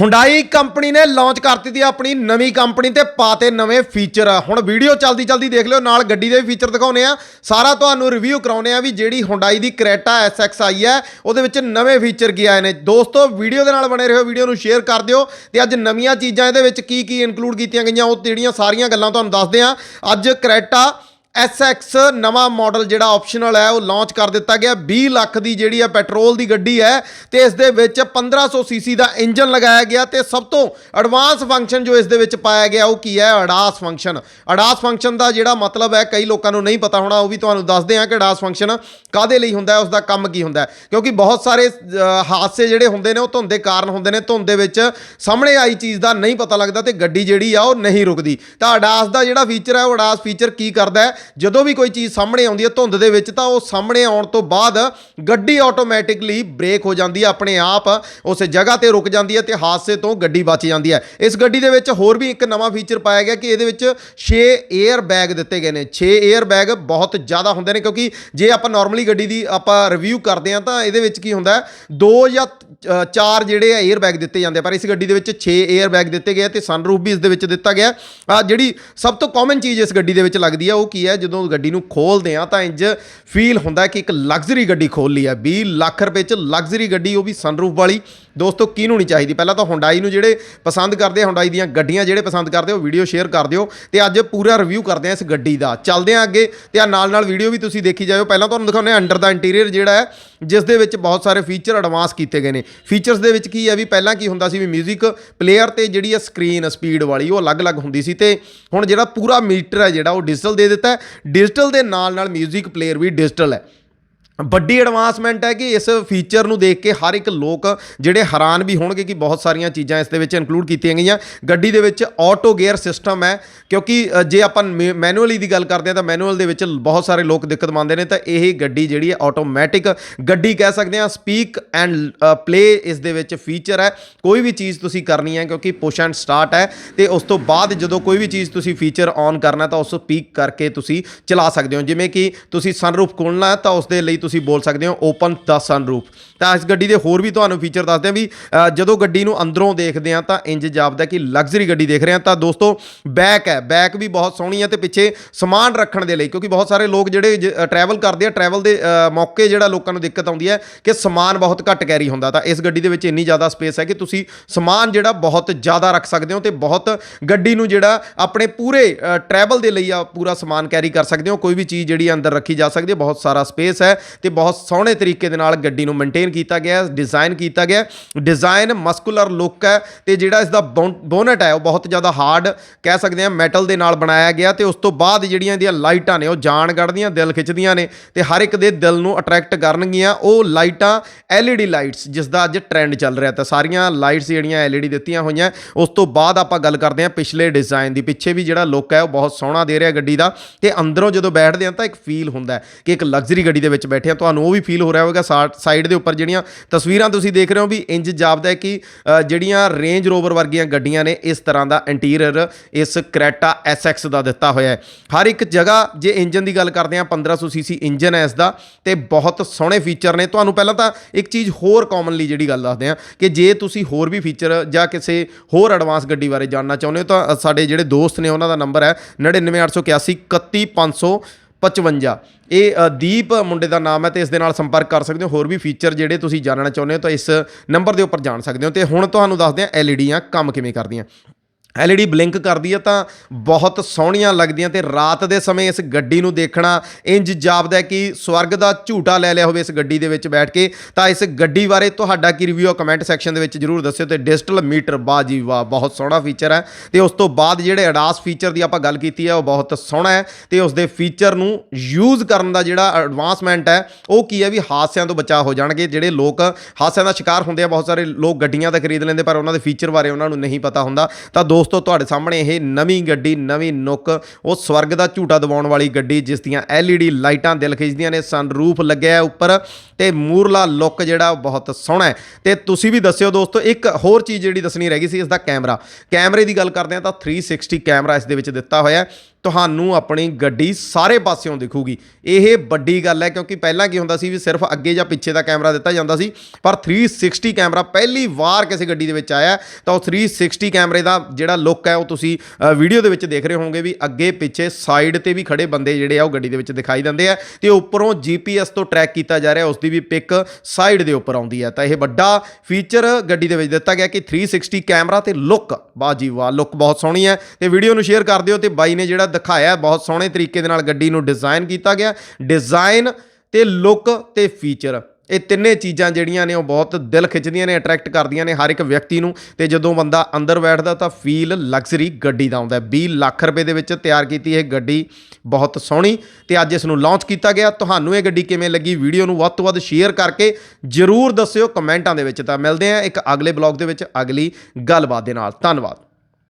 Hyundai company ਨੇ launch ਕਰ ਦਿੱਤੀ ਆਪਣੀ ਨਵੀਂ ਕੰਪਨੀ ਤੇ ਪਾਤੇ ਨਵੇਂ ਫੀਚਰ ਹੁਣ ਵੀਡੀਓ ਚਲਦੀ ਚਲਦੀ ਦੇਖ ਲਿਓ, ਨਾਲ ਗੱਡੀ ਦੇ ਵੀ ਫੀਚਰ ਦਿਖਾਉਨੇ ਆ। ਸਾਰਾ ਤੁਹਾਨੂੰ ਰਿਵਿਊ ਕਰਾਉਨੇ ਆ ਵੀ ਜਿਹੜੀ ਹੁੰਡਾਈ ਦੀ ਕਰੇਟਾ SX ਆਈ ਹੈ, ਉਹਦੇ ਵਿੱਚ ਨਵੇਂ ਫੀਚਰ ਕੀ ਆਏ ਨੇ। ਦੋਸਤੋ ਵੀਡੀਓ ਦੇ ਨਾਲ ਬਣੇ ਰਹੋ ਵੀਡੀਓ ਨੂੰ ਸ਼ੇਅਰ ਕਰ ਦਿਓ। ਤੇ ਅੱਜ ਨਵੀਆਂ ਚੀਜ਼ਾਂ ਇਹਦੇ ਵਿੱਚ ਕੀ ਕੀ ਇਨਕਲੂਡ ਕੀਤੀਆਂ ਗਈਆਂ, ਉਹ ਜਿਹੜੀਆਂ ਸਾਰੀਆਂ ਗੱਲਾਂ ਤੁਹਾਨੂੰ ਦੱਸਦੇ ਆ। ਅੱਜ ਕਰੇਟਾ SX ਨਵਾਂ ਮਾਡਲ ਜਿਹੜਾ ਆਪਸ਼ਨਲ ਹੈ, ਉਹ ਲਾਂਚ ਕਰ ਦਿੱਤਾ ਗਿਆ। 20 ਲੱਖ ਦੀ ਜਿਹੜੀ ਹੈ ਪੈਟਰੋਲ ਦੀ ਗੱਡੀ ਹੈ, ਤੇ ਇਸ ਦੇ ਵਿੱਚ 1500 ਸੀਸੀ ਦਾ ਇੰਜਨ ਲਗਾਇਆ ਗਿਆ ਤੇ ਸਭ ਤੋਂ ਐਡਵਾਂਸ ਫੰਕਸ਼ਨ ਜੋ ਇਸ ਦੇ ਵਿੱਚ ਪਾਇਆ ਗਿਆ, ਉਹ ਕੀ ਹੈ? ਅਡਾਸ ਫੰਕਸ਼ਨ ਅਡਾਸ ਫੰਕਸ਼ਨ ਦਾ ਜਿਹੜਾ ਮਤਲਬ ਹੈ, ਕਈ ਲੋਕਾਂ ਨੂੰ ਨਹੀਂ ਪਤਾ ਹੋਣਾ, ਉਹ ਵੀ ਤੁਹਾਨੂੰ ਦੱਸਦੇ ਹਾਂ ਕਿ ਅਡਾਸ ਫੰਕਸ਼ਨ ਕਾਦੇ ਲਈ ਹੁੰਦਾ ਹੈ ਉਸ ਦਾ ਕੰਮ ਕੀ ਹੁੰਦਾ ਹੈ। ਕਿਉਂਕਿ ਬਹੁਤ ਸਾਰੇ ਹਾਦਸੇ ਜਿਹੜੇ ਹੁੰਦੇ ਨੇ, ਉਹ ਧੁੰਦ ਦੇ ਕਾਰਨ ਹੁੰਦੇ ਨੇ। ਧੁੰਦ ਦੇ ਵਿੱਚ ਸਾਹਮਣੇ ਆਈ ਚੀਜ਼ ਦਾ ਨਹੀਂ ਪਤਾ ਲੱਗਦਾ ਤੇ ਗੱਡੀ ਜਿਹੜੀ ਆ, ਉਹ ਨਹੀਂ ਰੁਕਦੀ। ਤਾਂ ਅਡਾਸ ਦਾ ਜਿਹੜਾ ਫੀਚਰ ਹੈ, ਉਹ ਅਡਾਸ ਫੀਚਰ ਕੀ ਕਰਦਾ ਹੈ? ਜਦੋਂ ਵੀ ਕੋਈ ਚੀਜ਼ ਸਾਹਮਣੇ ਆਉਂਦੀ ਹੈ ਧੁੰਦ ਦੇ ਵਿੱਚ, ਤਾਂ ਉਹ ਸਾਹਮਣੇ ਆਉਣ ਤੋਂ ਬਾਅਦ ਗੱਡੀ ਆਟੋਮੈਟਿਕਲੀ ਬ੍ਰੇਕ ਹੋ ਜਾਂਦੀ ਹੈ, ਆਪਣੇ ਆਪ ਉਸ ਜਗ੍ਹਾ ਤੇ ਰੁਕ ਜਾਂਦੀ ਹੈ ਤੇ ਹਾਦਸੇ ਤੋਂ ਗੱਡੀ ਬਚ ਜਾਂਦੀ ਹੈ। ਇਸ ਗੱਡੀ ਦੇ ਵਿੱਚ ਹੋਰ ਵੀ ਇੱਕ ਨਵਾਂ ਫੀਚਰ ਪਾਇਆ ਗਿਆ ਕਿ ਇਹਦੇ ਵਿੱਚ 6 에ਅਰ ਬੈਗ ਦਿੱਤੇ ਗਏ ਨੇ। 6 에ਅਰ ਬੈਗ ਬਹੁਤ ਜ਼ਿਆਦਾ ਹੁੰਦੇ ਨੇ ਕਿਉਂਕਿ ਜੇ ਆਪਾਂ ਨਾਰਮਲੀ ਗੱਡੀ ਦੀ ਆਪਾਂ ਰਿਵਿਊ ਕਰਦੇ ਹਾਂ, ਤਾਂ ਇਹਦੇ ਵਿੱਚ ਕੀ ਹੁੰਦਾ ਦੋ ਜਾਂ ਚਾਰ ਜਿਹੜੇ ਆ 에ਅਰ ਬੈਗ ਦਿੱਤੇ ਜਾਂਦੇ ਆ, ਪਰ ਇਸ ਗੱਡੀ ਦੇ ਵਿੱਚ 6 에ਅਰ ਬੈਗ ਦਿੱਤੇ ਗਏ ਆ ਤੇ ਸਨਰੂਫ ਵੀ ਇਸ ਦੇ ਵਿੱਚ ਦਿੱਤਾ ਗਿਆ ਆ। ਜਿਹੜੀ ਸਭ ਤੋਂ ਕਾਮਨ ਚੀਜ਼ ਇਸ ਗੱਡੀ ਦੇ ਵਿੱਚ ਲੱਗਦੀ ਆ ਉਹ ਕੀ ਹੈ ਜਦੋਂ ਗੱਡੀ ਨੂੰ ਖੋਲਦੇ ਆ ਤਾਂ ਇੰਜ ਫੀਲ ਹੁੰਦਾ ਕਿ ਇੱਕ ਲਗਜ਼ਰੀ ਗੱਡੀ ਖੋਲ ਲਈ ਆ। 20 ਲੱਖ ਰੁਪਏ ਚ ਲਗਜ਼ਰੀ ਗੱਡੀ ਉਹ ਵੀ ਸਨਰੂਫ ਵਾਲੀ। ਦੋਸਤੋ ਕਿਹਨੂੰ ਨਹੀਂ ਚਾਹੀਦੀ? ਪਹਿਲਾਂ ਤਾਂ ਹੁੰਡਾਈ ਨੂੰ ਜਿਹੜੇ ਪਸੰਦ ਕਰਦੇ ਆ ਹੁੰਡਾਈ ਦੀਆਂ ਗੱਡੀਆਂ ਜਿਹੜੇ ਪਸੰਦ ਕਰਦੇ ਉਹ ਵੀਡੀਓ ਸ਼ੇਅਰ ਕਰ ਦਿਓ ਤੇ ਅੱਜ ਪੂਰਾ ਰਿਵਿਊ ਕਰਦੇ ਆ ਇਸ ਗੱਡੀ ਦਾ। ਚੱਲਦੇ ਆ ਅੱਗੇ ਤੇ ਆ ਨਾਲ ਨਾਲ ਵੀਡੀਓ ਵੀ ਤੁਸੀਂ ਦੇਖੀ ਜਾਇਓ। ਪਹਿਲਾਂ ਤੁਹਾਨੂੰ ਦਿਖਾਉਂਦੇ ਆ ਅੰਡਰ ਦਾ ਇੰਟੀਰੀਅਰ ਜਿਹੜਾ ਹੈ ਜਿਸ ਦੇ ਵਿੱਚ ਬਹੁਤ ਸਾਰੇ ਫੀਚਰ ਐਡਵਾਂਸ ਕੀਤੇ ਗਏ ਨੇ। ਫੀਚਰਸ ਦੇ ਵਿੱਚ ਕੀ ਹੈ ਵੀ ਪਹਿਲਾਂ ਕੀ ਹੁੰਦਾ ਸੀ ਵੀ 뮤직 ਪਲੇਅਰ ਤੇ ਜਿਹੜੀ ਹੈ ਸਕਰੀਨ ਸਪੀਡ ਵਾਲੀ ਉਹ ਅਲੱਗ-ਅਲੱਗ ਹੁੰਦੀ ਸੀ ਤੇ ਹੁਣ ਜਿਹੜਾ ਪੂਰਾ ਮੀਟਰ ਹੈ ਜਿਹੜਾ ਉਹ ਡਿਜੀਟਲ ਦੇ ਦਿੱਤਾ ਹੈ ਡਿਜੀਟਲ ਦੇ ਨਾਲ ਨਾਲ 뮤직 ਪਲੇਅਰ ਵੀ ਡਿਜੀਟਲ ਹੈ ਵੱਡੀ ਐਡਵਾਂਸਮੈਂਟ ਹੈ ਕਿ ਇਸ ਫੀਚਰ ਨੂੰ ਦੇਖ ਕੇ ਹਰ ਇੱਕ ਲੋਕ ਜਿਹੜੇ ਹੈਰਾਨ ਵੀ ਹੋਣਗੇ ਕਿ ਬਹੁਤ ਸਾਰੀਆਂ ਚੀਜ਼ਾਂ ਇਸ ਦੇ ਵਿੱਚ ਇਨਕਲੂਡ ਕੀਤੀਆਂ ਗਈਆਂ। ਗੱਡੀ ਦੇ ਵਿੱਚ ਆਟੋ ਗੇਅਰ ਸਿਸਟਮ ਹੈ, ਕਿਉਂਕਿ ਜੇ ਆਪਾਂ ਮੈਨੂਅਲੀ ਦੀ ਗੱਲ ਕਰਦੇ ਹਾਂ ਤਾਂ ਮੈਨੂਅਲ ਦੇ ਵਿੱਚ ਬਹੁਤ ਸਾਰੇ ਲੋਕ ਦਿੱਕਤ ਮੰਨਦੇ ਨੇ ਤਾਂ ਇਹ ਗੱਡੀ ਜਿਹੜੀ ਹੈ ਆਟੋਮੈਟਿਕ ਗੱਡੀ ਕਹਿ ਸਕਦੇ ਹਾਂ। ਸਪੀਕ ਐਂਡ ਪਲੇ ਇਸ ਦੇ ਵਿੱਚ ਫੀਚਰ ਹੈ। ਕੋਈ ਵੀ ਚੀਜ਼ ਤੁਸੀਂ ਕਰਨੀ ਹੈ ਕਿਉਂਕਿ ਪੁਸ਼ ਐਂਡ ਸਟਾਰਟ ਹੈ ਤੇ ਉਸ ਤੋਂ ਬਾਅਦ ਜਦੋਂ ਕੋਈ ਵੀ ਚੀਜ਼ ਤੁਸੀਂ ਫੀਚਰ ਔਨ ਕਰਨਾ ਤਾਂ ਉਸ ਸਪੀਕ ਕਰਕੇ ਤੁਸੀਂ ਚਲਾ ਸਕਦੇ ਹੋ। ਜਿਵੇਂ ਕਿ ਤੁਸੀਂ ਸਨਰੂਫ ਖੋਲ੍ਹਣਾ ਹੈ ਤਾਂ ਉਸ ਦੇ ਲਈ ਤੁਸੀਂ ਬੋਲ ਸਕਦੇ ਹੋ ਓਪਨ ਦਾ ਸਨਰੂਫ ਤਾਂ ਇਸ ਗੱਡੀ ਦੇ ਹੋਰ ਵੀ ਤੁਹਾਨੂੰ ਫੀਚਰ ਦੱਸਦੇ ਹਾਂ ਵੀ ਜਦੋਂ ਗੱਡੀ ਨੂੰ ਅੰਦਰੋਂ ਦੇਖਦੇ ਆ ਤਾਂ ਇੰਜ ਜਾਪਦਾ ਕਿ ਲਗਜ਼ਰੀ ਗੱਡੀ ਦੇਖ ਰਹੇ ਆ ਤਾਂ ਦੋਸਤੋ ਬੈਕ ਹੈ। ਬੈਕ ਵੀ ਬਹੁਤ ਸੋਹਣੀ ਹੈ ਤੇ ਪਿੱਛੇ ਸਮਾਨ ਰੱਖਣ ਦੇ ਲਈ, ਕਿਉਂਕਿ ਬਹੁਤ ਸਾਰੇ ਲੋਕ ਜਿਹੜੇ ਟਰੈਵਲ ਕਰਦੇ ਆ ਟਰੈਵਲ ਦੇ ਮੌਕੇ ਜਿਹੜਾ ਲੋਕਾਂ ਨੂੰ ਦਿੱਕਤ ਆਉਂਦੀ ਹੈ ਕਿ ਸਮਾਨ ਬਹੁਤ ਘੱਟ ਕੈਰੀ ਹੁੰਦਾ। ਤਾਂ ਇਸ ਗੱਡੀ ਦੇ ਵਿੱਚ ਇੰਨੀ ਜ਼ਿਆਦਾ ਸਪੇਸ ਹੈ ਕਿ ਤੁਸੀਂ ਸਮਾਨ ਜਿਹੜਾ ਬਹੁਤ ਜ਼ਿਆਦਾ ਰੱਖ ਸਕਦੇ ਹੋ ਤੇ ਬਹੁਤ ਗੱਡੀ ਨੂੰ ਜਿਹੜਾ ਆਪਣੇ ਪੂਰੇ ਟਰੈਵਲ ਦੇ ਲਈ ਆ, ਪੂਰਾ ਸਮਾਨ ਕੈਰੀ ਕਰ ਸਕਦੇ ਹੋ। ਕੋਈ ਵੀ ਚੀਜ਼ ਜਿਹੜੀ ਅੰਦਰ ਰੱਖੀ ਜਾ ਸਕਦੀ ਹੈ, ਬਹੁਤ ਸਾਰਾ ਸਪੇਸ ਹੈ। ਤੇ ਬਹੁਤ ਸੋਹਣੇ ਤਰੀਕੇ ਦੇ ਨਾਲ ਗੱਡੀ ਨੂੰ ਮੇਨਟੇਨ ਕੀਤਾ ਗਿਆ ਹੈ ਡਿਜ਼ਾਈਨ ਕੀਤਾ ਗਿਆ। ਡਿਜ਼ਾਈਨ ਮਸਕੂਲਰ ਲੁੱਕ ਹੈ ਤੇ ਜਿਹੜਾ ਇਸ ਦਾ ਬੋਨਟ ਹੈ, ਉਹ ਬਹੁਤ ਜ਼ਿਆਦਾ ਹਾਰਡ ਕਹਿ ਸਕਦੇ ਹਾਂ ਮੈਟਲ ਦੇ ਨਾਲ ਬਣਾਇਆ ਗਿਆ ਤੇ ਉਸ ਤੋਂ ਬਾਅਦ ਜਿਹੜੀਆਂ ਇਹਦੀਆਂ ਲਾਈਟਾਂ ਨੇ, ਉਹ ਜਾਣ ਕੱਢਦੀਆਂ ਦਿਲ ਖਿੱਚਦੀਆਂ ਨੇ ਤੇ ਹਰ ਇੱਕ ਦੇ ਦਿਲ ਨੂੰ ਅਟਰੈਕਟ ਕਰਨਗੀਆਂ। ਉਹ ਲਾਈਟਾਂ LED ਲਾਈਟਸ ਜਿਸ ਦਾ ਅੱਜ ਟ੍ਰੈਂਡ ਚੱਲ ਰਿਹਾ ਤਾਂ ਸਾਰੀਆਂ ਲਾਈਟਸ ਜਿਹੜੀਆਂ LED ਦਿੱਤੀਆਂ ਹੋਈਆਂ। ਉਸ ਤੋਂ ਬਾਅਦ ਆਪਾਂ ਗੱਲ ਕਰਦੇ ਹਾਂ ਪਿਛਲੇ ਡਿਜ਼ਾਈਨ ਦੀ। ਪਿੱਛੇ ਵੀ ਜਿਹੜਾ ਲੁੱਕ ਹੈ, ਉਹ ਬਹੁਤ ਸੋਹਣਾ ਦੇ ਰਿਹਾ ਗੱਡੀ ਦਾ ਤੇ ਅੰਦਰੋਂ ਜਦੋਂ ਬੈਠਦੇ ਹਾਂ ਤਾਂ ਇੱਕ ਫੀਲ ਹੁੰਦਾ ਕਿ ਇੱਕ ਲਗਜ਼ਰੀ ਗੱਡੀ ਦੇ ਵਿੱਚ ਬੈਠੇ ਆ, ਤੁਹਾਨੂੰ ਉਹ ਵੀ ਫੀਲ ਹੋ ਰਿਹਾ ਹੋਵੇਗਾ ਸਾਈਡ ਦੇ ਉੱਪਰ ਜਿਹੜੀਆਂ ਤਸਵੀਰਾਂ ਤੁਸੀਂ ਦੇਖ ਰਹੇ ਹੋ ਵੀ ਇੰਜ ਜਾਪਦਾ ਹੈ ਕਿ ਜਿਹੜੀਆਂ ਰੇਂਜ ਰੋਵਰ ਵਰਗੀਆਂ ਗੱਡੀਆਂ ਨੇ ਇਸ ਤਰ੍ਹਾਂ ਦਾ ਇੰਟੀਰੀਅਰ ਇਸ ਕਰੈਟਾ SX ਦਾ ਦਿੱਤਾ ਹੋਇਆ ਹੈ। ਹਰ ਇੱਕ ਜਗ੍ਹਾ ਜੇ ਇੰਜਨ ਦੀ ਗੱਲ ਕਰਦੇ ਹਾਂ 1500 ਸੀਸੀ ਇੰਜਨ ਹੈ ਇਸ ਦਾ ਤੇ ਬਹੁਤ ਸੋਹਣੇ ਫੀਚਰ ਨੇ। ਤੁਹਾਨੂੰ ਪਹਿਲਾਂ ਤਾਂ ਇੱਕ ਚੀਜ਼ ਹੋਰ ਕਾਮਨਲੀ ਜਿਹੜੀ ਗੱਲ ਦੱਸਦੇ ਹਾਂ ਕਿ ਜੇ ਤੁਸੀਂ ਹੋਰ ਵੀ ਫੀਚਰ ਜਾਂ ਕਿਸੇ ਹੋਰ ਐਡਵਾਂਸ ਗੱਡੀ ਬਾਰੇ ਜਾਣਨਾ ਚਾਹੁੰਦੇ ਹੋ ਤਾਂ ਸਾਡੇ ਜਿਹੜੇ ਦੋਸਤ ਨੇ ਉਹਨਾਂ ਦਾ ਨੰਬਰ ਹੈ 99881 31555 ਇਹ ਦੀਪ ਮੁੰਡੇ ਦਾ ਨਾਮ ਹੈ ਤੇ ਇਸ ਦੇ ਨਾਲ ਸੰਪਰਕ ਕਰ ਸਕਦੇ ਹੋ। ਹੋਰ ਵੀ ਫੀਚਰ ਜਿਹੜੇ ਤੁਸੀਂ ਜਾਣਨਾ ਚਾਹੁੰਦੇ ਹੋ ਤਾਂ ਇਸ ਨੰਬਰ ਦੇ ਉੱਪਰ ਜਾਣ ਸਕਦੇ ਹੋ। ਤੇ ਹੁਣ ਤੁਹਾਨੂੰ ਦੱਸਦੇ ਹਾਂ ਐਲਈਡੀਆਂ ਕੰਮ ਕਿਵੇਂ ਕਰਦੀਆਂ। ਐਲਈਡੀ ਬਲਿੰਕ ਕਰਦੀ ਹੈ ਤਾਂ ਬਹੁਤ ਸੋਹਣੀਆਂ ਲੱਗਦੀਆਂ ਤੇ ਰਾਤ ਦੇ ਸਮੇਂ ਇਸ ਗੱਡੀ ਨੂੰ ਦੇਖਣਾ ਇੰਜ ਜਾਪਦਾ ਕਿ ਸਵਰਗ ਦਾ ਝੂਟਾ ਲੈ ਲਿਆ ਹੋਵੇ ਇਸ ਗੱਡੀ ਦੇ ਵਿੱਚ ਬੈਠ ਕੇ, ਤਾਂ ਇਸ ਗੱਡੀ ਬਾਰੇ ਤੁਹਾਡਾ ਕੀ ਰਿਵਿਊ ਆ ਕਮੈਂਟ ਸੈਕਸ਼ਨ ਦੇ ਵਿੱਚ ਜਰੂਰ ਦੱਸਿਓ ਤੇ ਡਿਜੀਟਲ ਮੀਟਰ ਬਾਜੀ ਵਾਹ, ਬਹੁਤ ਸੋਹਣਾ ਫੀਚਰ ਹੈ ਤੇ ਉਸ ਤੋਂ ਬਾਅਦ ਜਿਹੜੇ ਅਡਾਸ ਫੀਚਰ ਦੀ ਆਪਾਂ ਗੱਲ ਕੀਤੀ ਹੈ ਉਹ ਬਹੁਤ ਸੋਹਣਾ ਹੈ ਤੇ ਉਸ ਦੇ ਫੀਚਰ ਨੂੰ ਯੂਜ਼ ਕਰਨ ਦਾ ਜਿਹੜਾ ਐਡਵਾਂਸਮੈਂਟ ਹੈ, ਉਹ ਕੀ ਹੈ ਵੀ ਹਾਦਸਿਆਂ ਤੋਂ ਬਚਾਅ ਹੋ ਜਾਣਗੇ, ਜਿਹੜੇ ਲੋਕ ਹਾਦਸਿਆਂ ਦਾ ਸ਼ਿਕਾਰ ਹੁੰਦੇ ਆ, ਬਹੁਤ ਸਾਰੇ ਲੋਕ ਗੱਡੀਆਂ ਤਾਂ ਖਰੀਦ ਲੈਂਦੇ, ਪਰ ਉਹਨਾਂ ਦੇ ਫੀਚਰ ਬਾਰੇ ਉਹਨਾਂ ਨੂੰ ਨਹੀਂ ਪਤਾ ਹੁੰਦਾ। ਤਾਂ ਦੋਸਤੋ, ਤੁਹਾਡੇ ਸਾਹਮਣੇ ਇਹ ਨਵੀਂ ਗੱਡੀ, ਨਵੀਂ ਨੁੱਕ, ਉਹ ਸਵਰਗ ਦਾ ਝੂਟਾ ਦਿਵਾਉਣ ਵਾਲੀ ਗੱਡੀ, ਜਿਸ ਦੀਆਂ LED ਲਾਈਟਾਂ ਦਿਲ ਖਿੱਚਦੀਆਂ ਨੇ ਸਨਰੂਫ ਲੱਗਿਆ ਉੱਪਰ, ਤੇ ਮੂਰਲਾ ਲੁੱਕ ਜਿਹੜਾ ਬਹੁਤ ਸੋਹਣਾ ਹੈ। ਤੇ ਤੁਸੀਂ ਵੀ ਦੱਸਿਓ ਦੋਸਤੋ, ਇੱਕ ਹੋਰ ਚੀਜ਼ ਜਿਹੜੀ ਦੱਸਣੀ ਰਹਿ ਗਈ ਸੀ ਇਸ ਦਾ ਕੈਮਰਾ। ਕੈਮਰੇ ਦੀ ਗੱਲ ਕਰਦੇ ਹਾਂ ਤਾਂ 360 ਕੈਮਰਾ ਇਸ ਦੇ ਵਿੱਚ ਦਿੱਤਾ ਹੋਇਆ ਹੈ। ਤੁਹਾਨੂੰ ਆਪਣੀ ਗੱਡੀ ਸਾਰੇ ਪਾਸਿਓਂ ਦਿਖੂਗੀ। ਇਹ ਵੱਡੀ ਗੱਲ ਹੈ ਕਿਉਂਕਿ ਪਹਿਲਾਂ ਕੀ ਹੁੰਦਾ ਸੀ ਵੀ ਸਿਰਫ ਅੱਗੇ ਜਾਂ ਪਿੱਛੇ ਦਾ ਕੈਮਰਾ ਦਿੱਤਾ ਜਾਂਦਾ ਸੀ, ਪਰ 360 ਕੈਮਰਾ ਪਹਿਲੀ ਵਾਰ ਕਿਸੇ ਗੱਡੀ ਦੇ ਵਿੱਚ ਆਇਆ ਤਾਂ ਉਹ 360 ਕੈਮਰੇ ਦਾ ਜਿਹੜਾ ਲੁੱਕ ਹੈ, ਉਹ ਤੁਸੀਂ ਵੀਡੀਓ ਦੇ ਵਿੱਚ ਦੇਖ ਰਹੇ ਹੋਵੋਗੇ ਵੀ ਅੱਗੇ ਪਿੱਛੇ ਸਾਈਡ ਤੇ ਵੀ ਖੜੇ ਬੰਦੇ ਜਿਹੜੇ ਆ ਉਹ ਗੱਡੀ ਦੇ ਵਿੱਚ ਦਿਖਾਈ ਦਿੰਦੇ ਆ ਤੇ ਉੱਪਰੋਂ GPS ਤੋਂ ਟਰੈਕ ਕੀਤਾ ਜਾ ਰਿਹਾ, ਉਸ ਦੀ ਵੀ ਪਿਕ ਸਾਈਡ ਦੇ ਉੱਪਰ ਆਉਂਦੀ ਹੈ। ਤਾਂ ਇਹ ਵੱਡਾ ਫੀਚਰ ਗੱਡੀ ਦੇ ਵਿੱਚ ਦਿੱਤਾ ਗਿਆ ਕਿ 360 ਕੈਮਰਾ ਤੇ ਲੁੱਕ ਬਾਜੀ ਵਾਹ ਲੁੱਕ ਬਹੁਤ ਸੋਹਣੀ ਹੈ ਤੇ ਵੀਡੀਓ ਨੂੰ ਸ਼ੇਅਰ ਕਰ ਦਿਓ ਤੇ ਬਾਈ ਨੇ ਜਿਹੜਾ ਦਿਖਾਇਆ ਬਹੁਤ ਸੋਹਣੇ ਤਰੀਕੇ ਦੇ ਨਾਲ ਗੱਡੀ ਨੂੰ ਡਿਜ਼ਾਈਨ ਕੀਤਾ ਗਿਆ। ਡਿਜ਼ਾਈਨ ਤੇ ਲੁੱਕ ਤੇ ਫੀਚਰ ਇਹ ਤਿੰਨੇ ਚੀਜ਼ਾਂ ਜਿਹੜੀਆਂ ਨੇ ਉਹ ਬਹੁਤ ਦਿਲ ਖਿੱਚਦੀਆਂ ਨੇ ਅਟਰੈਕਟ ਕਰਦੀਆਂ ਨੇ ਹਰ ਇੱਕ ਵਿਅਕਤੀ ਨੂੰ। ਤੇ ਜਦੋਂ ਬੰਦਾ ਅੰਦਰ ਬੈਠਦਾ ਤਾਂ ਫੀਲ ਲਗਜ਼ਰੀ ਗੱਡੀ ਦਾ ਆਉਂਦਾ ਹੈ। 20 ਲੱਖ ਰੁਪਏ ਦੇ ਵਿੱਚ ਤਿਆਰ ਕੀਤੀ ਇਹ ਗੱਡੀ ਬਹੁਤ ਸੋਹਣੀ। ਤੇ ਅੱਜ ਇਸ ਨੂੰ ਲਾਂਚ ਕੀਤਾ ਗਿਆ। ਤੁਹਾਨੂੰ ਇਹ ਗੱਡੀ ਕਿਵੇਂ ਲੱਗੀ ਵੀਡੀਓ ਨੂੰ ਵੱਧ ਤੋਂ ਵੱਧ ਸ਼ੇਅਰ ਕਰਕੇ ਜਰੂਰ ਦੱਸਿਓ ਕਮੈਂਟਾਂ ਦੇ ਵਿੱਚ। ਤਾਂ ਮਿਲਦੇ ਆ ਇੱਕ ਅਗਲੇ ਬਲੌਗ ਦੇ ਵਿੱਚ। ਅਗਲੀ ਗੱਲਬਾਤ ਦੇ ਨਾਲ। ਧੰਨਵਾਦ।